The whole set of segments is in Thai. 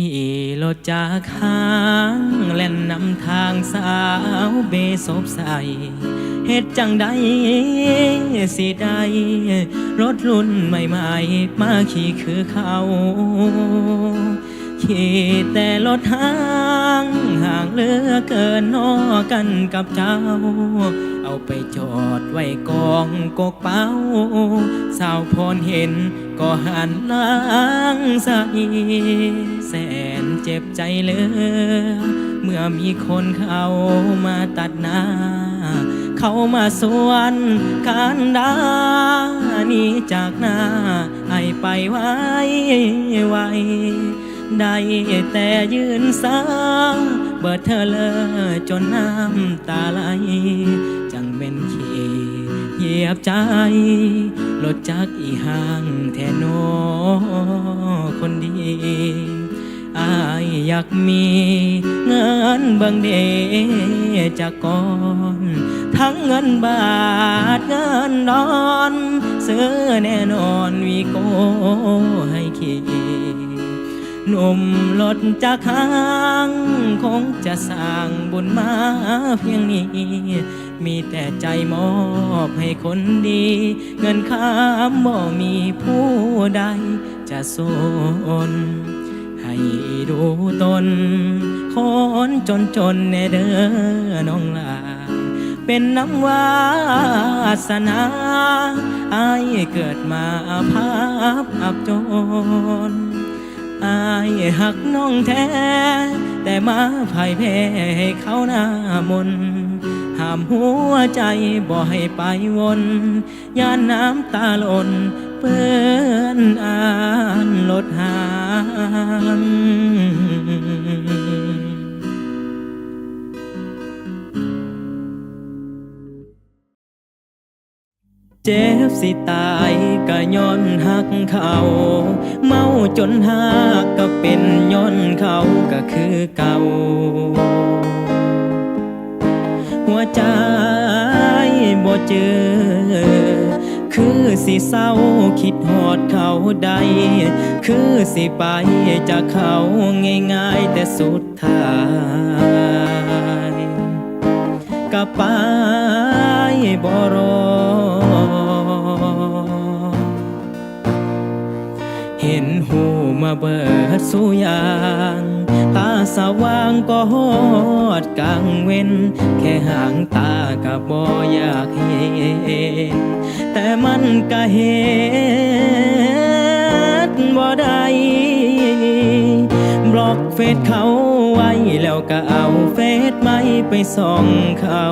ขี่รถจากห้างเล่นนำทางสาวเบศบใสเฮ็ดจังใดสิได้รถรุ่นใหม่ๆ มาขี่คือเขา ขี่แต่รถห้าง ห่างเหลือเกินนอกันกับเจ้า เอาไปจอดไว้กองกกเป้า สาวพรเห็นก็หันล้างใสแสนเจ็บใจเลือเมื่อมีคนเขามาตัดหน้า เขามาสวนการดานี้จากหน้าให้ไปไว้ไวได้แต่ยืนสา เบิดเธอเลยจนน้ำตาไหล จังเป็นขีเหยียบใจรถจักอีห่างแทนโนคนดีอายอยากมีเงินเบางเดจากก่อน ทั้งเงินบาทเงินดอน ซื้อแน่นอนวีโกให้ขี หนุ่มรถจากห้างคงจะสร้างบุญมาเพียงนี้ มีแต่ใจมอบให้คนดี เงินข้ามบ่มีผู้ใดจะสนให้ดูตน คนจนจนแนเด้อน้องลาเป็นน้ำวาสนาอายเกิดมาภาพอับจน อายหักน้องแท้ แต่มาพ่ายแพ้ให้เขาหน้ามนห้ามหัวใจบ่ให้ไปวนย่านน้ำตาล่นเปื้อนอ่านลดหาง เจ็บสิตายก็ย้อนหักเขา เมาจนหักก็เป็นย้อนเขาก็คือเก่า หัวใจบ่เจอคือสิเศร้าคิดหอดเขาใด คือสิไปจากเขาง่ายๆ แต่สุดท้ายก็ไปบ่รอ มาเบิดสู่ยาง ตาสว่างก็หอดกลางเว้น แค่ห่างตาก็บ่อยากเห็น แต่มันก็เห็นบ่ได้บล็อกเฟซเขาไว้แล้วก็เอาเฟซไม่ไปส่องเขา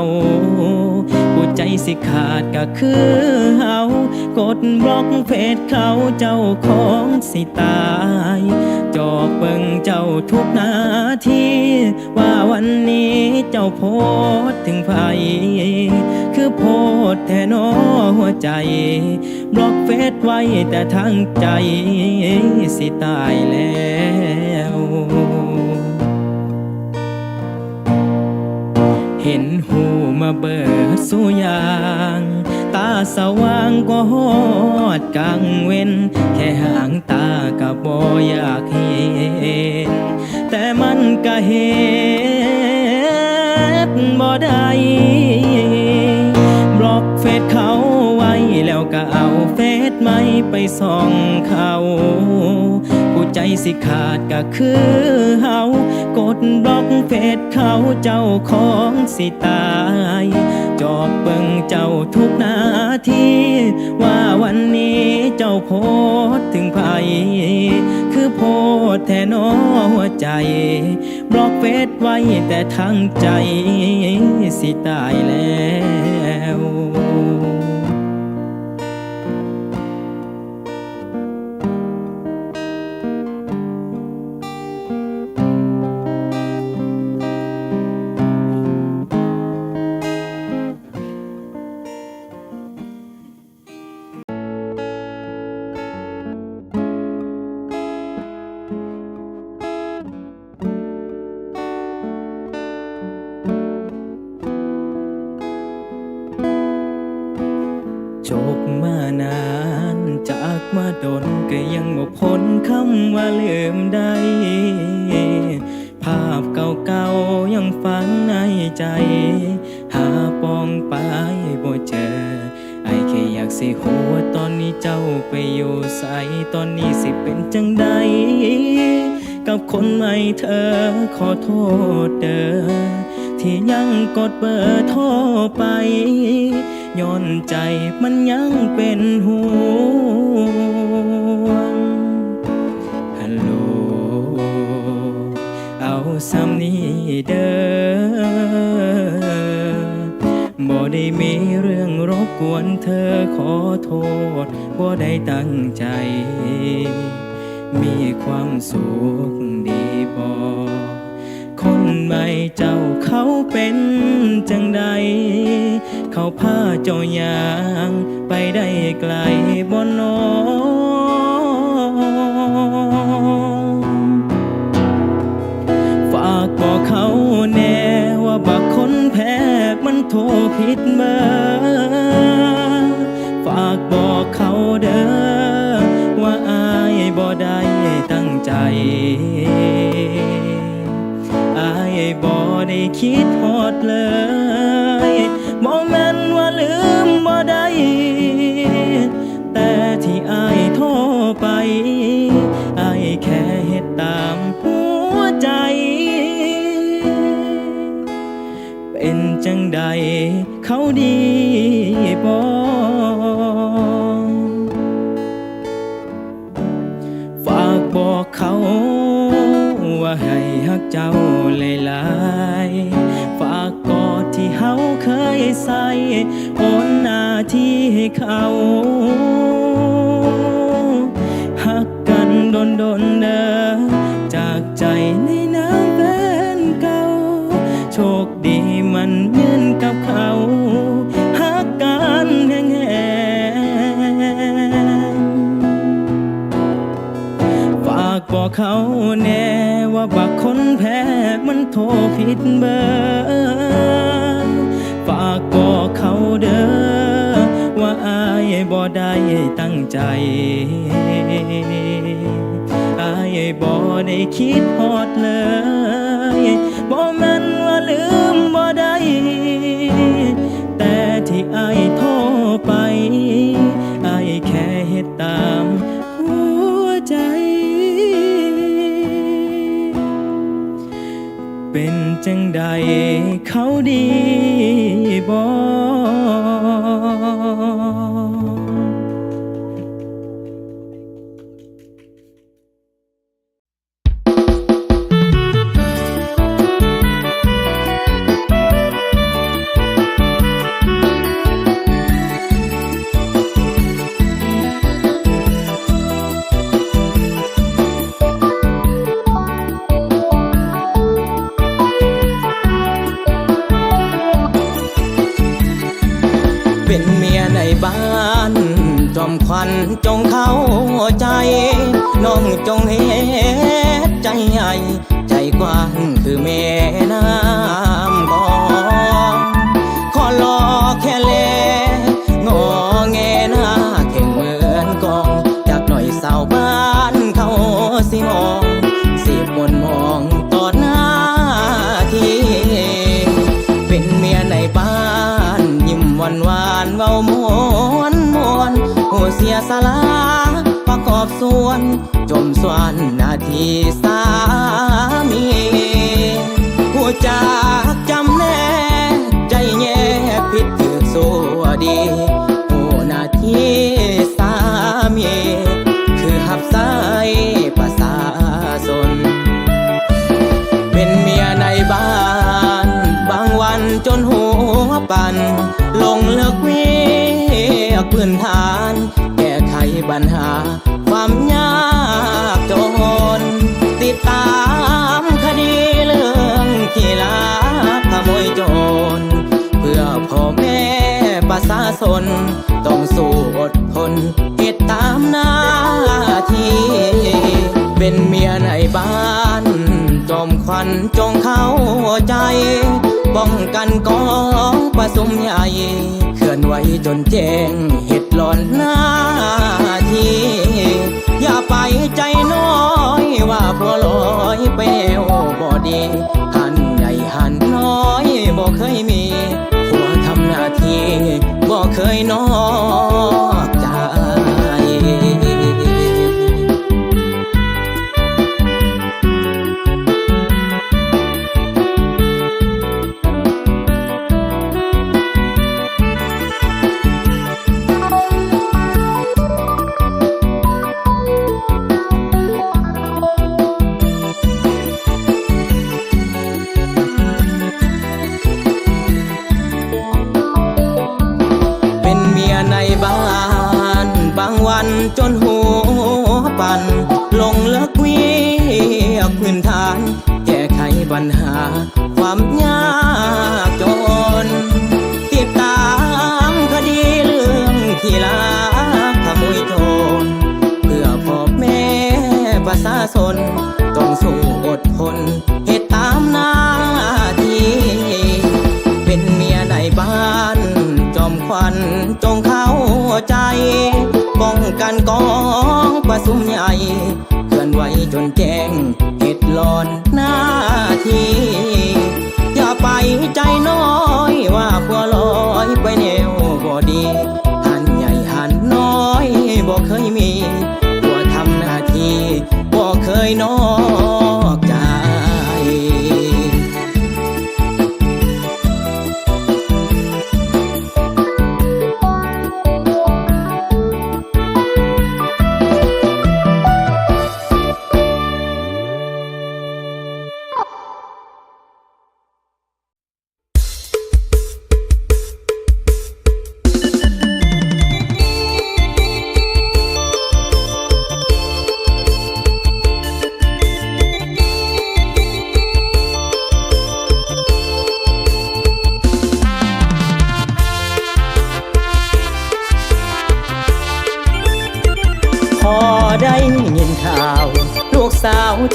สิขาดก็คือเฮากดบล็อกเฟซเขาเจ้าของสิตาย จอบเบิ่งเจ้าทุกนาที ว่าวันนี้เจ้าโพสถึงไผคือโพสแต่นอหัวใจ บล็อกเฟซไว้แต่ทางใจสิตายแล้ว เห็นหูมาเบิดสู่ยาง ตาสว่างก็หอดกลางเว้น แค่ห่างตาก็บ่อยากเห็น แต่มันก็เห็นบ่ได้บล็อกเฟซเขาไว้แล้วก็เอาเฟซไม่ไปส่องเขา ใจสิขาดก็คือเฮากดบล็อกเฟซเขาเจ้าของสิตาย จอบเบิ่งเจ้าทุกนาที ว่าวันนี้เจ้าโพสถึงไผคือโพสแทนอหัวใจ บล็อกเฟซไว้แต่ทางใจสิตายแล้ว มาดนก็ยังบ่พ้นคำว่าลืมได้ ภาพเก่าๆยังฝังในใจ หาปองไปบ่เจอ ไอแค่อยากสิหัวตอนนี้เจ้าไปอยู่ใสตอนนี้สิเป็นจังใด กับคนใหม่เธอขอโทษเด้อที่ยังกดเบอร์โทรไป ย้อนใจมันยังเป็นห่วงฮัลโหลเอาซ้ำนี้เด้อบ่ได้มีเรื่องรบกวนเธอขอโทษบ่ได้ตั้งใจ มีความสุขดีบ่ เขาเป็นจังใด เขาพาเจ้าย่างไปได้ไกลบ่นอฝากบอกเขาแน่ว่าบักคนแพ้มันโทรผิดเบอร์ฝากบอกเขาเด้อว่าอายบ่ได้ตั้งใจ ได้คิดฮอดเลยบ่แม่นว่าลืมบ่ได้แต่ที่อายโทรไปอายแค่เฮ็ดตามหัวใจ เป็นจังใดเขาดีบ่ฝากบอกเขา ให้ฮักเจ้าหลายๆฝากกอดที่เฮาเคยใส่โอนหน้าที่ให้เขาหักกันดนดนๆเด้อจากใจ บอกเขาแน่ว่าบักคนแพ้มันโทรผิดเบอร์ฝากบอกเขาเด้อว่าอายบ่ได้ตั้งใจอายบ่ได้คิดฮอดเลยบ่แม่นว่าลืมบ่ได้ จังใดเขาดีบ่ จอมควันจงเข้าใจ น้องจงเฮ็ดใจใหญ่ ใจกว้างคือแม่นา สลา ประกอบส่วน จมสวนนาทีสามีผู้จากจำแนกใจแย่ผิดถือสัวดี ประชาชนต้องสู้อดทนติดตามหน้าที่ เป็นเมียในบ้านจอมควันจงเข้าใจ ป้องกันกองประสมใหญ่เคลื่อนไหวจนแจ้งเหตุหลอนหน้าที่ อย่าไปใจน้อยว่าพลัวลอยไปแล้วบ่ดีหันใหญ่หันน้อยบ่ เคยนอ จนหัวปั่นลงเลิกเวียพื้นฐาน แก้ไขปัญหาความยาก องกันกองประสุมใหญ่เคลื่อนไหวจนแจ้งเหตุหลอนหน้าทีอย่าไปใจน้อยว่าขัวลอยไปแนวบ่ดีหันใหญ่หันน้อยบ่เคยมีตัวทำหน้าที่บ่เคยน้อย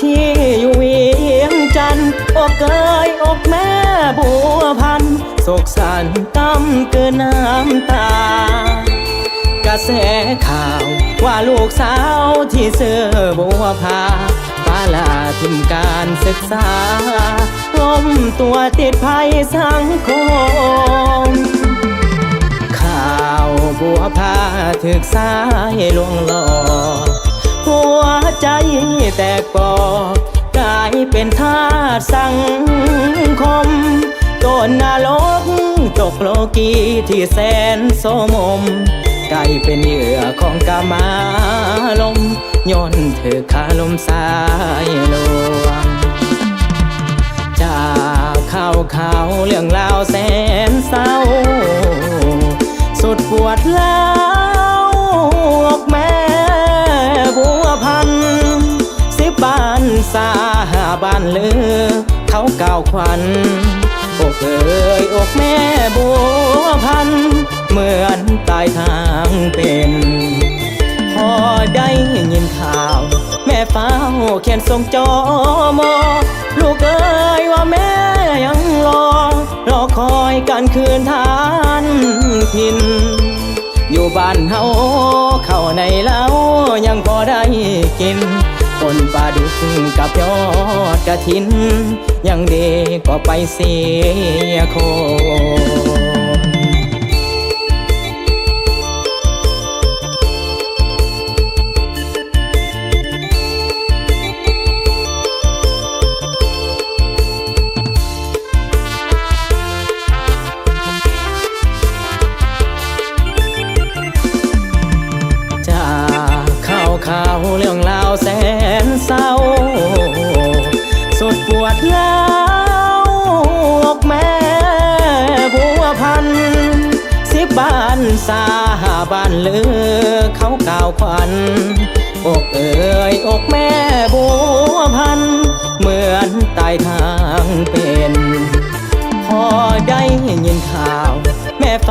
ที่อยู่เวียงจันทน์อกเกยอกแม่บัวพันโศกสันกำเกินน้ำตา กระแสข่าวว่าลูกสาวที่เสื้อบัวพาปาลาทิมการศึกษาล้มตัวติดภัยสังคม ข่าวบัวพาถึกสายลวงหลอก หัวใจแตกปอกกลายเป็นทาสสังคมต้นนรกตกโลกีที่แสนโสมมกลายเป็นเหยื่อของกามาลมย้อนเธอคาลมสายลวงจากข่าวข่าวเรื่องราวแสนเศร้า สุดปวดแล้วานเลือเขาเก่าวควันอกเอ๋ยอกแม่บัวพัน เหมือนตายทางเป็น พอได้ยินข่าว แม่เฝ้าเขียนส่งจอมอ ลูกเอ้ยว่าแม่ยังรอ รอคอยการคืนทานพิน อยู่บ้านเฮาเข้าในเล้ายังพอได้กิน คนปลาดุกกับยอดกระถิน ยังดีกว่าไปเสียโค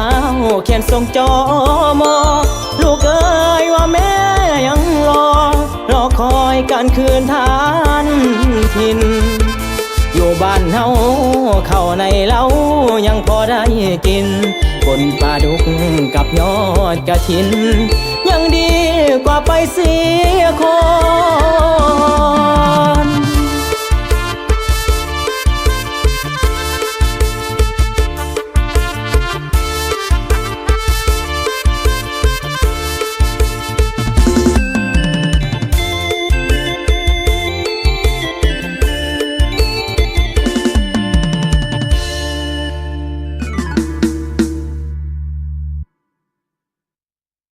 เฝ้าเขียนส่งจอมอลูกเอ้ยว่าแม่ยังรอ รอคอยการคืนทานทิน อยู่บ้านเฮาเข้าในเล้ายังพอได้กินบนปลาดุกกับยอดกระถิน ยังดีกว่าไปเสีย